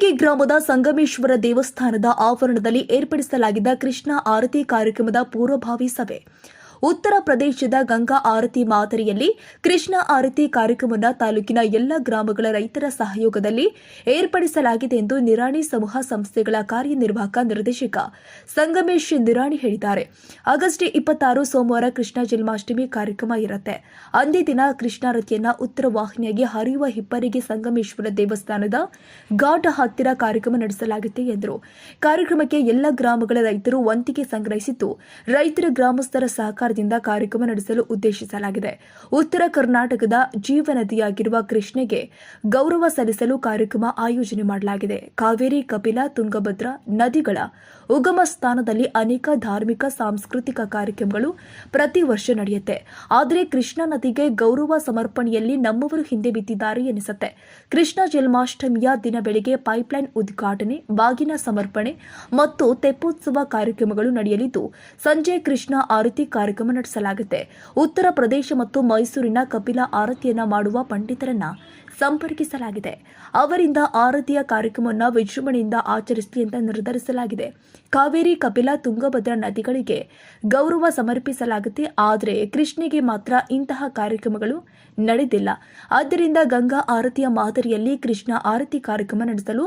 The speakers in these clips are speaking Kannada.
ಕಾವೇರಿಗೆ ಗ್ರಾಮದ ಸಂಗಮೇಶ್ವರ ದೇವಸ್ಥಾನದ ಆವರಣದಲ್ಲಿ ಏರ್ಪಡಿಸಲಾಗಿದ್ದ ಕೃಷ್ಣ ಆರತಿ ಕಾರ್ಯಕ್ರಮದ ಪೂರ್ವಭಾವಿ ಸಭೆ. ಉತ್ತರ ಪ್ರದೇಶದ ಗಂಗಾ ಆರತಿ ಮಾದರಿಯಲ್ಲಿ ಕೃಷ್ಣ ಆರತಿ ಕಾರ್ಯಕ್ರಮವನ್ನು ತಾಲೂಕಿನ ಎಲ್ಲ ಗ್ರಾಮಗಳ ರೈತರ ಸಹಯೋಗದಲ್ಲಿ ಏರ್ಪಡಿಸಲಾಗಿದೆ ಎಂದು ನಿರಾಣಿ ಸಮೂಹ ಸಂಸ್ಥೆಗಳ ಕಾರ್ಯನಿರ್ವಾಹಕ ನಿರ್ದೇಶಕ ಸಂಗಮೇಶ್ ನಿರಾಣಿ ಹೇಳಿದ್ದಾರೆ. ಆಗಸ್ಟ್ ಇಪ್ಪತ್ತಾರು ಸೋಮವಾರ ಕೃಷ್ಣ ಜನ್ಮಾಷ್ಟಮಿ ಕಾರ್ಯಕ್ರಮ ಇರುತ್ತೆ. ಅಂದೇ ದಿನ ಕೃಷ್ಣಾರತಿಯನ್ನ ಉತ್ತರ ವಾಹಿನಿಯಾಗಿ ಹರಿಯುವ ಹಿಪ್ಪರಿಗೆ ಸಂಗಮೇಶ್ವರ ದೇವಸ್ಥಾನದ ಘಾಟ ಹತ್ತಿರ ಕಾರ್ಯಕ್ರಮ ನಡೆಸಲಾಗುತ್ತೆ ಎಂದರು. ಕಾರ್ಯಕ್ರಮಕ್ಕೆ ಎಲ್ಲ ಗ್ರಾಮಗಳ ರೈತರು ವಂತಿಗೆ ಸಂಗ್ರಹಿಸಿದ್ದು, ರೈತರ ಗ್ರಾಮಸ್ಥರ ಸಹಕಾರದಿಂದ ಕಾರ್ಯಕ್ರಮ ನಡೆಸಲು ಉದ್ದೇಶಿಸಲಾಗಿದೆ. ಉತ್ತರ ಕರ್ನಾಟಕದ ಜೀವನದಿಯಾಗಿರುವ ಕೃಷ್ಣೆಗೆ ಗೌರವ ಸಲ್ಲಿಸಲು ಕಾರ್ಯಕ್ರಮ ಆಯೋಜನೆ ಮಾಡಲಾಗಿದೆ. ಕಾವೇರಿ, ಕಪಿಲಾ, ತುಂಗಭದ್ರಾ ನದಿಗಳ ಉಗಮ ಸ್ಥಾನದಲ್ಲಿ ಅನೇಕ ಧಾರ್ಮಿಕ, ಸಾಂಸ್ಕೃತಿಕ ಕಾರ್ಯಕ್ರಮಗಳು ಪ್ರತಿ ವರ್ಷ ನಡೆಯುತ್ತೆ. ಆದರೆ ಕೃಷ್ಣಾ ನದಿಗೆ ಗೌರವ ಸಮರ್ಪಣೆಯಲ್ಲಿ ನಮ್ಮವರು ಹಿಂದೆ ಬಿದ್ದಿದ್ದಾರೆ ಎನಿಸುತ್ತೆ. ಕೃಷ್ಣ ಜನ್ಮಾಷ್ಟಮಿಯ ದಿನ ಬೆಳಿಗ್ಗೆ ಪೈಪ್ಲೈನ್ ಉದ್ಘಾಟನೆ, ಬಾಗಿನ ಸಮರ್ಪಣೆ ಮತ್ತು ತೆಪ್ಪೋತ್ಸವ ಕಾರ್ಯಕ್ರಮಗಳು ನಡೆಯಲಿದ್ದು, ಸಂಜೆ ಕೃಷ್ಣ ಆರತಿ ಕಾರ್ಯಕ್ರಮ ನಡೆಸಲಾಗುತ್ತೆ. ಉತ್ತರ ಪ್ರದೇಶ ಮತ್ತು ಮೈಸೂರಿನ ಕಪಿಲ ಆರತಿಯನ್ನ ಮಾಡುವ ಪಂಡಿತರನ್ನ ಸಂಪರ್ಕಿಸಲಾಗಿದೆ. ಅವರಿಂದ ಆರತಿಯ ಕಾರ್ಯಕ್ರಮವನ್ನು ವಿಜೃಂಭಣೆಯಿಂದ ಆಚರಿಸಲಿ ಅಂತ ನಿರ್ಧರಿಸಲಾಗಿದೆ. ಕಾವೇರಿ ಕಪಿಲಾ ತುಂಗಭದ್ರಾ ನದಿಗಳಿಗೆ ಗೌರವ ಸಮರ್ಪಿಸಲಾಗುತ್ತೆ. ಆದರೆ ಕೃಷ್ಣಿಗೆ ಮಾತ್ರ ಇಂತಹ ಕಾರ್ಯಕ್ರಮಗಳು ನಡೆದಿಲ್ಲ. ಆದ್ದರಿಂದ ಗಂಗಾ ಆರತಿಯ ಮಾದರಿಯಲ್ಲಿ ಕೃಷ್ಣ ಆರತಿ ಕಾರ್ಯಕ್ರಮ ನಡೆಸಲು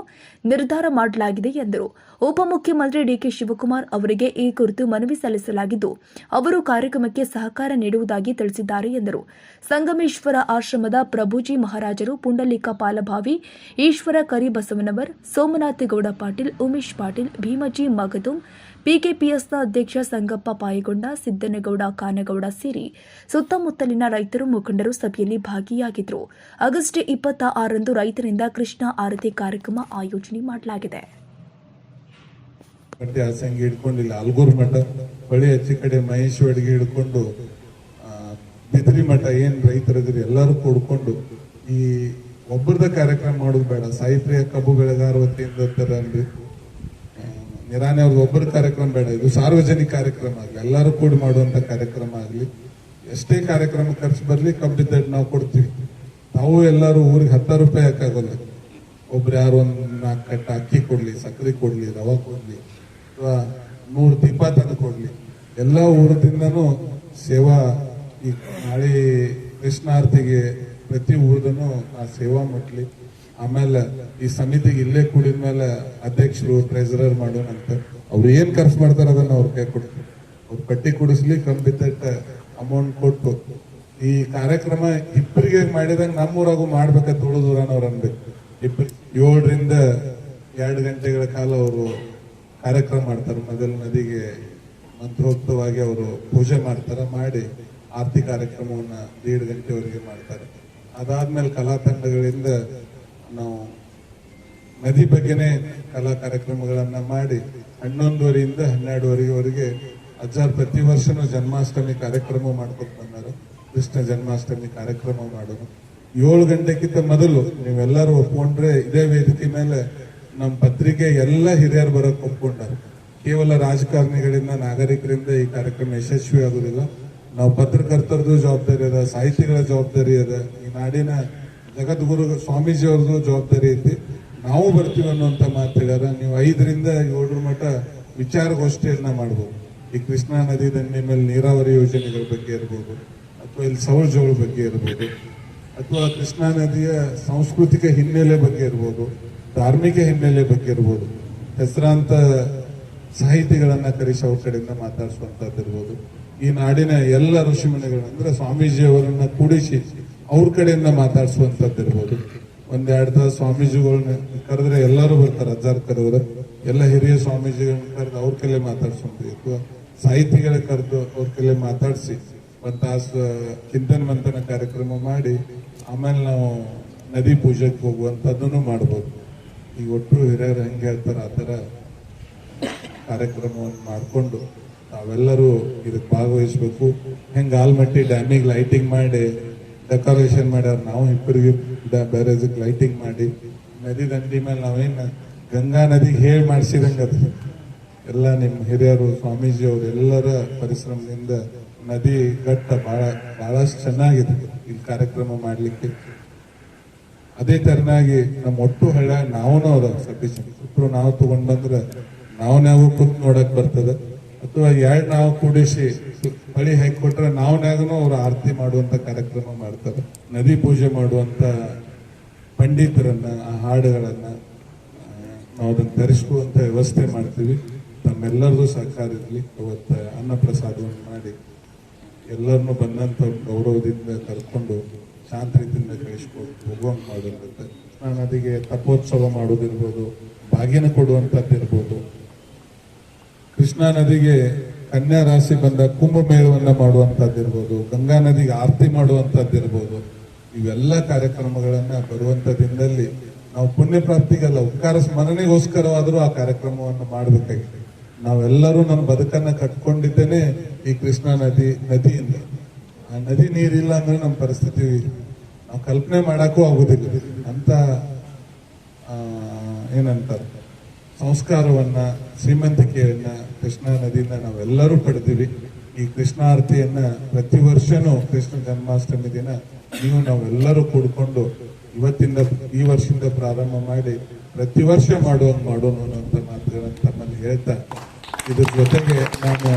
ನಿರ್ಧಾರ ಮಾಡಲಾಗಿದೆ ಎಂದರು. ಉಪಮುಖ್ಯಮಂತ್ರಿ ಡಿಕೆ ಶಿವಕುಮಾರ್ ಅವರಿಗೆ ಈ ಕುರಿತು ಮನವಿ ಸಲ್ಲಿಸಲಾಗಿದ್ದು, ಅವರು ಕಾರ್ಯಕ್ರಮಕ್ಕೆ ಸಹಕಾರ ನೀಡುವುದಾಗಿ ತಿಳಿಸಿದ್ದಾರೆ ಎಂದರು. ಸಂಗಮೇಶ್ವರ ಆಶ್ರಮದ ಪ್ರಭುಜಿ ಮಹಾರಾಜರು ಪುಂಡಲಿಕ ಪಾಲಭಾವಿ ಈಶ್ವರ ಕರಿಬಸವನವರ್ ಸೋಮನಾಥಗೌಡ ಪಾಟೀಲ್, ಉಮೇಶ್ ಪಾಟೀಲ್, ಭೀಮಜಿ ಮಗದುಂ, ಪಿಕೆಪಿಎಸ್ನ ಅಧ್ಯಕ್ಷ ಸಂಗಪ್ಪ ಪಾಯಗೊಂಡ, ಸಿದ್ದನಗೌಡ ಕಾನಗೌಡ ಸೇರಿ ಸುತ್ತಮುತ್ತಲಿನ ರೈತರು ಮುಖಂಡರು ಸಭೆಯಲ್ಲಿ ಭಾಗಿಯಾಗಿದ್ದರು ಆಗಸ್ಟ್ ಇಪ್ಪತ್ತ ಆರರಂದು ರೈತರಿಂದ ಕೃಷ್ಣ ಆರತಿ ಕಾರ್ಯಕ್ರಮ ಆಯೋಜನೆ ಮಾಡಲಾಗಿದೆ. ಹೊಳೆ ಕಡೆ ಮಹೇಶ್ವಡಿಗೆ ಹಿಡ್ಕೊಂಡು ಬಿದ್ರಿ ಮಠ ಏನು ರೈತರಿದ್ರಿ ಎಲ್ಲರೂ ಕೂಡ್ಕೊಂಡು ಈ ಒಬ್ಬರದ ಕಾರ್ಯಕ್ರಮ ಮಾಡೋದು ಬೇಡ. ಸಾಹಿತ್ಯ ಕಬ್ಬು ಬೆಳೆಗಾರ ವತಿಯಿಂದ ನಿರಾಣಿ ಅವ್ರದ್ದು ಒಬ್ಬರ ಕಾರ್ಯಕ್ರಮ ಬೇಡ. ಇದು ಸಾರ್ವಜನಿಕ ಕಾರ್ಯಕ್ರಮ ಆಗಲಿ, ಎಲ್ಲರೂ ಕೂಡಿ ಮಾಡುವಂಥ ಕಾರ್ಯಕ್ರಮ ಆಗಲಿ. ಎಷ್ಟೇ ಕಾರ್ಯಕ್ರಮ ಖರ್ಚು ಬರ್ಲಿ ಕಬ್ಬಿದ್ದಟ್ಟು ನಾವು ಕೊಡ್ತೀವಿ. ತಾವು ಎಲ್ಲರೂ ಊರಿಗೆ ಹತ್ತಾರು ರೂಪಾಯಿ ಹಾಕಾಗಲ್ಲ. ಒಬ್ರು ಯಾರು ಒಂದು ನಾಲ್ಕು ಕಟ್ಟ ಅಕ್ಕಿ ಕೊಡ್ಲಿ ಸಕ್ಕರೆ ಕೊಡ್ಲಿ, ರವಾ ಕೊಡ್ಲಿ, ಅಥವಾ ನೂರು ದೀಪ ತಂದು ಕೊಡ್ಲಿ. ಎಲ್ಲ ಊರದಿಂದನೂ ಸೇವಾ ಈ ನಾಳೆ ಕೃಷ್ಣಾರ್ತಿಗೆ ಪ್ರತಿ ಊರ್ದನು ಆ ಸೇವಾ ಮುಟ್ಲಿ. ಆಮೇಲೆ ಈ ಸಮಿತಿಗೆ ಇಲ್ಲೇ ಕೂಡಿದ ಮೇಲೆ ಅಧ್ಯಕ್ಷರು ಟ್ರೆಜರರ್ ಮಾಡೋಣಂತ ಅವ್ರು ಏನು ಖರ್ಚು ಮಾಡ್ತಾರ ಅದನ್ನ ಅವ್ರ ಕೈ ಕೊಡ್ತಾರೆ. ಅವ್ರು ಕಟ್ಟಿ ಕೊಡಿಸ್ಲಿ ಕಂಬಿದ್ದಟ್ಟ ಅಮೌಂಟ್ ಕೊಟ್ಟು ಈ ಕಾರ್ಯಕ್ರಮ ಇಬ್ಬರಿಗೆ ಮಾಡಿದಂಗ ನಮ್ಮೂರಾಗೂ ಮಾಡ್ಬೇಕಂತ ಅವ್ರು ಅನ್ಬೇಕು. ಇಬ್ಬರು ಏಳರಿಂದ ಎರಡು ಗಂಟೆಗಳ ಕಾಲ ಅವರು ಕಾರ್ಯಕ್ರಮ ಮಾಡ್ತಾರೆ. ಮೊದಲ ನದಿಗೆ ಮಂತ್ರೋಕ್ತವಾಗಿ ಅವರು ಪೂಜೆ ಮಾಡ್ತಾರೆ, ಮಾಡಿ ಆರತಿ ಕಾರ್ಯಕ್ರಮವನ್ನು ಏಳು ಗಂಟೆವರೆಗೆ ಮಾಡ್ತಾರೆ. ಅದಾದ್ಮೇಲೆ ಕಲಾ ತಂಡಗಳಿಂದ ನಾವು ನದಿ ಬಗ್ಗೆನೇ ಕಲಾ ಕಾರ್ಯಕ್ರಮಗಳನ್ನು ಮಾಡಿ ಹನ್ನೊಂದುವರೆಯಿಂದ ಹನ್ನೆರಡುವರೆವರೆಗೆ ಅಜ್ಜಾರ್ ಪ್ರತಿ ವರ್ಷನೂ ಜನ್ಮಾಷ್ಟಮಿ ಕಾರ್ಯಕ್ರಮ ಮಾಡ್ಕೊಂಡು ಬಂದಾರ. ಕೃಷ್ಣ ಜನ್ಮಾಷ್ಟಮಿ ಕಾರ್ಯಕ್ರಮ ಮಾಡೋದು. ಏಳು ಗಂಟೆಗಿಂತ ಮೊದಲು ನೀವೆಲ್ಲರೂ ಒಪ್ಕೊಂಡ್ರೆ ಇದೇ ವೇದಿಕೆ ಮೇಲೆ ನಮ್ಮ ಪತ್ರಿಕೆ ಎಲ್ಲ ಹಿರಿಯರು ಬರೋಕೆ ಒಪ್ಕೊಂಡಾರ. ಕೇವಲ ರಾಜಕಾರಣಿಗಳಿಂದ ನಾಗರಿಕರಿಂದ ಈ ಕಾರ್ಯಕ್ರಮ ಯಶಸ್ವಿ ಆಗುದಿಲ್ಲ ನಾವು ಪತ್ರಕರ್ತರದು ಜವಾಬ್ದಾರಿ ಅದ, ಸಾಹಿತಿಗಳ ಜವಾಬ್ದಾರಿ ಅದ. ಈ ನಾಡಿನ ಜಗದ್ಗುರು ಸ್ವಾಮೀಜಿ ಅವ್ರದ್ದು ಜವಾಬ್ದಾರಿ ಐತಿ. ನಾವು ಬರ್ತೀವಿ ಅನ್ನುವಂಥ ಮಾತು ಹೇಳ್ಯಾರ. ನೀವು ಐದರಿಂದ ಏಳರ ಮಟ್ಟ ವಿಚಾರಗೋಷ್ಠಿಯನ್ನ ಮಾಡ್ಬೋದು. ಈ ಕೃಷ್ಣಾ ನದಿ ದಂಡೆ ಮೇಲೆ ನೀರಾವರಿ ಯೋಜನೆಗಳ ಬಗ್ಗೆ ಇರ್ಬೋದು, ಅಥವಾ ಇಲ್ಲಿ ಸೌರ್ಜಗಳ ಬಗ್ಗೆ ಇರ್ಬೋದು, ಅಥವಾ ಕೃಷ್ಣಾ ನದಿಯ ಸಾಂಸ್ಕೃತಿಕ ಹಿನ್ನೆಲೆ ಬಗ್ಗೆ ಇರ್ಬೋದು, ಧಾರ್ಮಿಕ ಹಿನ್ನೆಲೆ ಬಗ್ಗೆ ಇರ್ಬೋದು, ಹೆಸರಾಂತ ಸಾಹಿತಿಗಳನ್ನ ಕರೆಸಿ ಅವ್ರ ಕಡೆಯಿಂದ ಮಾತಾಡಿಸುವಂತದ್ದು ಇರ್ಬೋದು ಈ ನಾಡಿನ ಎಲ್ಲ ಋಷಿಮುನಿಗಳು ಅಂದ್ರೆ ಸ್ವಾಮೀಜಿ ಅವರನ್ನ ಕೂಡಿಸಿ ಅವ್ರ ಕಡೆಯಿಂದ ಮಾತಾಡಿಸುವಂತದ್ದು ಇರ್ಬೋದು ಒಂದೆರಡು ತಾಸು ಸ್ವಾಮೀಜಿಗಳನ್ನ ಕರೆದ್ರೆ ಎಲ್ಲರೂ ಬರ್ತಾರೆ, ಅಜ್ಜಾರ್ ಕರೆದ್ರೆ. ಎಲ್ಲ ಹಿರಿಯ ಸ್ವಾಮೀಜಿಗಳನ್ನ ಕರೆದು ಅವ್ರ ಕೈಲೇ ಮಾತಾಡ್ಸೋದು ಸಾಹಿತಿಗಳ ಕರೆದು ಅವ್ರ ಕೈಲೇ ಮಾತಾಡಿಸಿ ಒಂದು ತಾಸು ಚಿಂತನ ಮಂಥನ ಕಾರ್ಯಕ್ರಮ ಮಾಡಿ ಆಮೇಲೆ ನಾವು ನದಿ ಪೂಜೆಗೆ ಹೋಗುವಂಥದ್ದನ್ನು ಮಾಡ್ಬೋದು. ಈಗ ಒಟ್ಟು ಹಿರಿಯರು ಹೆಂಗೆ ಹೇಳ್ತಾರೆ, ಆ ಥರ ಕಾರ್ಯಕ್ರಮವನ್ನು ಮಾಡಿಕೊಂಡು ತಾವೆಲ್ಲರೂ ಇದಕ್ಕೆ ಭಾಗವಹಿಸ್ಬೇಕು. ಹೆಂಗೆ ಆಲ್ಮಟ್ಟಿ ಡ್ಯಾಮಿಗೆ ಲೈಟಿಂಗ್ ಮಾಡಿ ಡೆಕೋರೇಷನ್ ಮಾಡ್ಯಾರ ನಾವು ಇಬ್ಬರಿಗೆ ಬ್ಯಾರೇಜಿಗೆ ಲೈಟಿಂಗ್ ಮಾಡಿ, ನದಿ ದಂಡಿ ಮೇಲೆ ನಾವೇನು ಗಂಗಾ ನದಿಗೆ ಹೇಳಿ ಮಾಡಿಸಿದಂಗೆ ಅದು. ಎಲ್ಲ ನಿಮ್ಮ ಹಿರಿಯರು, ಸ್ವಾಮೀಜಿ ಅವರು ಎಲ್ಲರ ಪರಿಶ್ರಮದಿಂದ ನದಿ ಘಟ್ಟ ಭಾಳ ಭಾಳಷ್ಟು ಚೆನ್ನಾಗಿದೆ ಈ ಕಾರ್ಯಕ್ರಮ ಮಾಡಲಿಕ್ಕೆ. ಅದೇ ತರನಾಗಿ ನಮ್ಮ ಒಟ್ಟು ಹಳ್ಳ ನಾವು ಅವ್ರ ಸಫಿಷಿಯಂಟ್ ಇಬ್ಬರು ನಾವು ತೊಗೊಂಡು ಬಂದ್ರೆ ನಾವು ನಾವು ಕೂತ್ ನೋಡಕ್ ಬರ್ತದೆ. ಅಥವಾ ಎರಡು ನಾವು ಕೂಡಿಸಿ ಬಳಿ ಹಾಕಿಕೊಟ್ರೆ ಕೊಟ್ರೆ ಅವರು ಆರತಿ ಮಾಡುವಂಥ ಕಾರ್ಯಕ್ರಮ ಮಾಡ್ತಾರೆ. ನದಿ ಪೂಜೆ ಮಾಡುವಂಥ ಪಂಡಿತರನ್ನ, ಆ ಹಾಡುಗಳನ್ನು ನಾವು ಅದನ್ನು ತರಿಸುವಂತ ವ್ಯವಸ್ಥೆ ಮಾಡ್ತೀವಿ. ತಮ್ಮೆಲ್ಲರದು ಸಹಕಾರ ಇರಲಿ. ಅವತ್ತು ಅನ್ನ ಪ್ರಸಾದವನ್ನು ಮಾಡಿ ಎಲ್ಲರನ್ನೂ ಬಂದಂತ ಗೌರವದಿಂದ ಕರ್ಕೊಂಡು ಶಾಂತ ರೀತಿಯಿಂದ ಕಳಿಸ್ಕೊಂಡು ಹೋಗುವಂಗೆ ನಾನು ನದಿಗೆ ತಪೋತ್ಸವ ಮಾಡೋದಿರ್ಬೋದು ಬಾಗಿನ ಕೊಡುವಂಥದ್ದು ಇರ್ಬೋದು ಕೃಷ್ಣಾ ನದಿಗೆ ಕನ್ಯಾ ರಾಶಿ ಬಂದ ಕುಂಭಮೇಳವನ್ನ ಮಾಡುವಂತದ್ದಿರ್ಬೋದು ಗಂಗಾ ನದಿಗೆ ಆರತಿ ಮಾಡುವಂತದ್ದಿರ್ಬೋದು ಇವೆಲ್ಲ ಕಾರ್ಯಕ್ರಮಗಳನ್ನ ಬರುವಂತ ದಿನದಲ್ಲಿ ನಾವು ಪುಣ್ಯ ಪ್ರಾಪ್ತಿಗಲ್ಲ ಉಪಕಾರ ಸ್ಮರಣೆಗೋಸ್ಕರವಾದರೂ ಆ ಕಾರ್ಯಕ್ರಮವನ್ನು ಮಾಡಬೇಕಾಗಿದೆ. ನಾವೆಲ್ಲರೂ ನಮ್ಮ ಬದುಕನ್ನ ಕಟ್ಕೊಂಡಿದ್ದೇನೆ ಈ ಕೃಷ್ಣಾ ನದಿ, ನದಿಯಿಂದ. ಆ ನದಿ ನೀರಿಲ್ಲ ಅಂದ್ರೆ ನಮ್ಮ ಪರಿಸ್ಥಿತಿ ನಾವು ಕಲ್ಪನೆ ಮಾಡೋಕ್ಕೂ ಆಗುದಿಲ್ಲ ಅಂತ ಏನಂತಾರೆ? ಸಂಸ್ಕಾರವನ್ನ, ಶ್ರೀಮಂತಿಕೆಯನ್ನ, ಕೃಷ್ಣಾ ನದಿಯಿಂದ ನಾವೆಲ್ಲರೂ ಪಡೆದಿವಿ. ಈ ಕೃಷ್ಣಾರ್ತಿಯನ್ನ ಪ್ರತಿ ವರ್ಷನೂ ಕೃಷ್ಣ ಜನ್ಮಾಷ್ಟಮಿ ದಿನ ನೀವು ನಾವೆಲ್ಲರೂ ಕೂಡ್ಕೊಂಡು ಇವತ್ತಿಂದ, ಈ ವರ್ಷದಿಂದ ಪ್ರಾರಂಭ ಮಾಡಿ ಪ್ರತಿ ವರ್ಷ ಮಾಡೋಣ ಅಂತ ಮಾತುಗಳನ್ನು ತಮ್ಮಲ್ಲಿ ಹೇಳ್ತಾ, ಇದ್ರ ಜೊತೆಗೆ ನಾನು